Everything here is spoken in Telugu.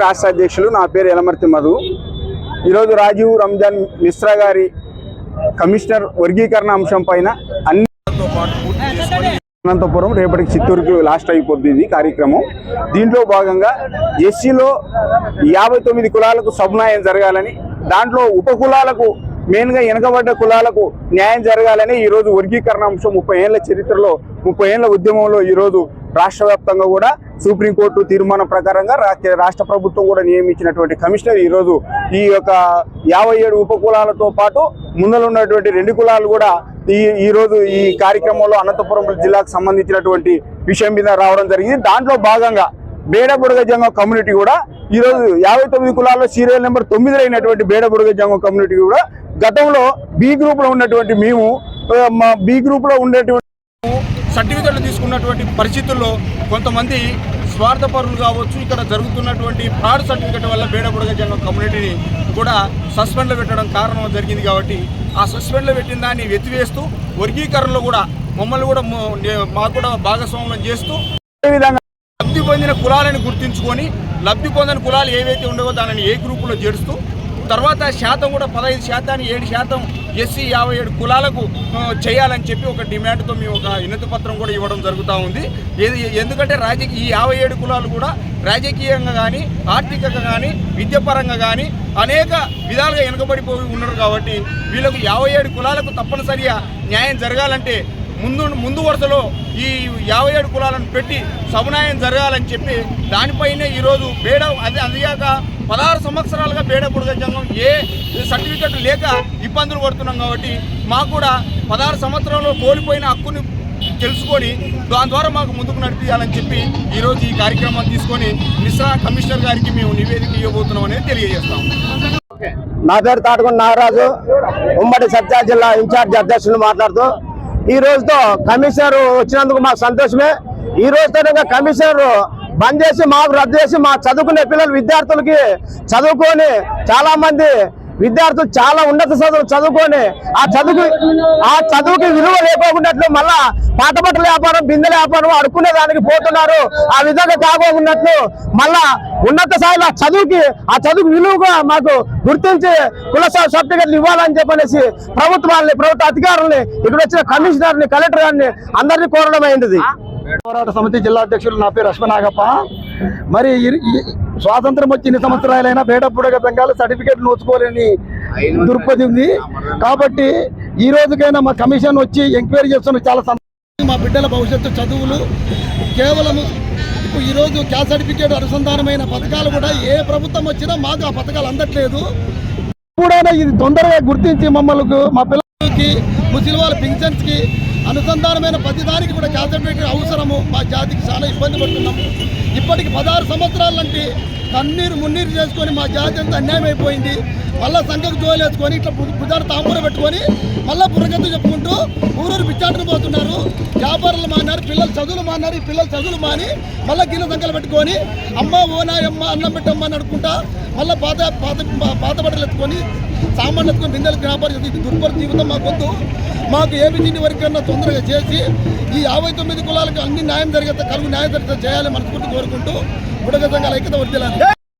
రాష్ట్ర అధ్యక్షులు నా పేరు ఎలమర్తి మధు. ఈరోజు రాజీవ్ రంజాన్ మిశ్రా గారి కమిషనర్ వర్గీకరణ అంశం పైన అన్ని అనంతపురం రేపటికి చిత్తూరుకి లాస్ట్ అయిపోద్ది ఇది కార్యక్రమం. దీంట్లో భాగంగా ఎస్సీలో యాభై తొమ్మిది కులాలకు సబ్నాయం జరగాలని దాంట్లో ఉప కులాలకు మెయిన్గా వెనకబడ్డ కులాలకు న్యాయం జరగాలని ఈరోజు వర్గీకరణ అంశం ముప్పై ఏళ్ళ చరిత్రలో ముప్పై ఏళ్ళ ఉద్యమంలో ఈరోజు రాష్ట్ర వ్యాప్తంగా కూడా సుప్రీంకోర్టు తీర్మానం ప్రకారంగా రాష్ట్ర ప్రభుత్వం కూడా నియమించినటువంటి కమిషనర్ ఈరోజు ఈ యొక్క యాభై ఏడు ఉపకులాలతో పాటు ముందర ఉన్నటువంటి రెండు కులాలు కూడా ఈ ఈరోజు ఈ కార్యక్రమంలో అనంతపురం జిల్లాకు సంబంధించినటువంటి విషయం మీద రావడం జరిగింది. దాంట్లో భాగంగా బేడబుడగ జంగం కమ్యూనిటీ కూడా ఈ రోజు యాభై తొమ్మిది కులాల్లో సీరియల్ నెంబర్ తొమ్మిదిలో అయినటువంటి బేడబుడగ జంగం కమ్యూనిటీ కూడా గతంలో బి గ్రూప్లో ఉన్నటువంటి మేము మా బి గ్రూప్లో ఉండేటువంటి సర్టిఫికెట్లు తీసుకున్నటువంటి పరిస్థితుల్లో కొంతమంది స్వార్థపరులు కావచ్చు ఇక్కడ జరుగుతున్నటువంటి ఫ్రాడ్ సర్టిఫికెట్ వల్ల బేడబుడగ జంగం కమ్యూనిటీని కూడా సస్పెండ్లో పెట్టడం కారణం జరిగింది కాబట్టి ఆ సస్పెండ్లో పెట్టిన దాన్ని వెతివేస్తూ వర్గీకరణలో కూడా మమ్మల్ని కూడా మాకు కూడా భాగస్వామ్యం చేస్తూ విధంగా లబ్ధి పొందిన కులాలను గుర్తించుకొని లబ్ధి పొందిన కులాలు ఏవైతే ఉండవో దానిని ఏ గ్రూపులో చేరుస్తూ తర్వాత శాతం కూడా పదహైదు శాతాన్ని ఏడు శాతం ఎస్సీ యాభై ఏడు కులాలకు చేయాలని చెప్పి ఒక డిమాండ్తో మేము ఒక వినతి పత్రం కూడా ఇవ్వడం జరుగుతూ ఉంది. ఏది ఎందుకంటే రాజకీయ ఈ యాభై ఏడు కులాలు కూడా రాజకీయంగా కానీ ఆర్థికంగా కానీ విద్యాపరంగా కానీ అనేక విధాలుగా వెనుకబడిపోయి ఉన్నారు కాబట్టి వీళ్ళకు యాభై ఏడు కులాలకు తప్పనిసరిగా న్యాయం జరగాలంటే ముందు ముందు వరుసలో ఈ యాభై ఏడు కులాలను పెట్టి సమునాయం జరగాలని చెప్పి దానిపైనే ఈరోజు బేడ అది అందిగాక పదహారు సంవత్సరాలుగా బేడ బుడగ జంగం ఏ సర్టిఫికెట్ లేక ఇబ్బందులు పడుతున్నాం కాబట్టి మాకు కూడా పదహారు సంవత్సరాల్లో కోల్పోయిన హక్కుని తెలుసుకొని దాని ద్వారా మాకు ముందుకు నడిపించాలని చెప్పి ఈరోజు ఈ కార్యక్రమాన్ని తీసుకొని మిశ్రా కమిషనర్ గారికి మేము నివేదిక ఇవ్వబోతున్నాం అనేది తెలియజేస్తాం. నా పేరు తాటకొండ నాగరాజు. ఉమ్మడి సత్యా జిల్లా ఇన్ఛార్జ్ అధ్యక్షులు మాట్లాడుతూ ఈ రోజుతో కమిషనర్ వచ్చినందుకు మాకు సంతోషమే. ఈ రోజుతో కమిషనర్ బంద్ చేసి మాకు రద్దు చేసి మా చదువుకునే పిల్లలు విద్యార్థులకి చదువుకొని చాలా మంది విద్యార్థులు చాలా ఉన్నత చదువులు చదువుకొని ఆ చదువుకి ఆ చదువుకి విలువ లేకోకున్నట్లు మళ్ళా పాట బట్టల వ్యాపారం బిందెల వ్యాపారం అడుక్కునే దానికి పోతున్నారు. ఆ విధంగా కాకోకున్నట్లు మళ్ళా ఉన్నత స్థాయిలో చదువుకి ఆ చదువుకు విలువగా మాకు గుర్తించి కుల సర్టిఫికెట్లు ఇవ్వాలని చెప్పనేసి ప్రభుత్వాన్ని ప్రభుత్వ అధికారుల్ని ఇక్కడ వచ్చిన కమిషనర్ని కలెక్టర్ గారిని అందరినీ కోరడం అయింది. పోరాట సమితి జిల్లా అధ్యక్షులు నా పేరు అశ్వనాగప్ప. మరి స్వాతంత్రం వచ్చి ఇన్ని సంవత్సరాలైనా బేడప్పుడగ బెంగాల్ సర్టిఫికేట్ నోచుకోలేని దుర్పది ఉంది. కాబట్టి ఈ రోజుకైనా మా కమిషన్ వచ్చి ఎంక్వైరీ చేస్తున్న చాలా సంతోషం. మా బిడ్డల భవిష్యత్తు చదువులు కేవలం ఇప్పుడు ఈరోజు క్యాస్ట్ సర్టిఫికేట్ అనుసంధానమైన పథకాలు కూడా ఏ ప్రభుత్వం వచ్చినా మాకు ఆ పథకాలు అందట్లేదు. ఎప్పుడైనా ఇది తొందరగా గుర్తించి మమ్మల్ని మా పిల్లలకి ముసలి వాళ్ళ పింఛన్స్కి అనుసంధానమైన ప్రతిదానికి కూడా కాన్సన్ట్రేట్ అవసరము. మా జాతికి చాలా ఇబ్బంది పడుతున్నాము ఇప్పటికి పదహారు సంవత్సరాల నుండి కన్నీరు మున్నీరు చేసుకొని మా జాతి అంతా అన్యాయం అయిపోయింది. మళ్ళీ సంఖ్యకు జోలేసుకొని ఇట్లా పు- తాంబూర పెట్టుకొని మళ్ళీ బుర్రగత్తు చెప్పుకుంటూ ఊరూరు పిచ్చాటను పోతున్నారు. వ్యాపారులు మానారు పిల్లలు చదువులు మానారు ఈ పిల్లలు చదువులు మాని మళ్ళీ గిన్నె సంఖ్యలు పెట్టుకొని అమ్మ ఓనాయమ్మ అన్నం పెట్టమ్మ అని అనుకుంటా మళ్ళీ పాత పాత పాత బట్టలు ఎత్తుకొని సామాన్లు ఎత్తుకొని బిందెలు వ్యాపారం చేసి దుర్భర జీవితం మాకొద్దు మాకు ఏబిసిడి వరకన్నా తొందరగా చేసి ఈ యాభై తొమ్మిది కులాలకు అన్ని న్యాయం జరిగే కలుగు న్యాయం జరిగితే చేయాలని మనస్ఫూర్తి కోరుకుంటూ బుడగ సంఘాల ఐక్యత వర్తిలాలి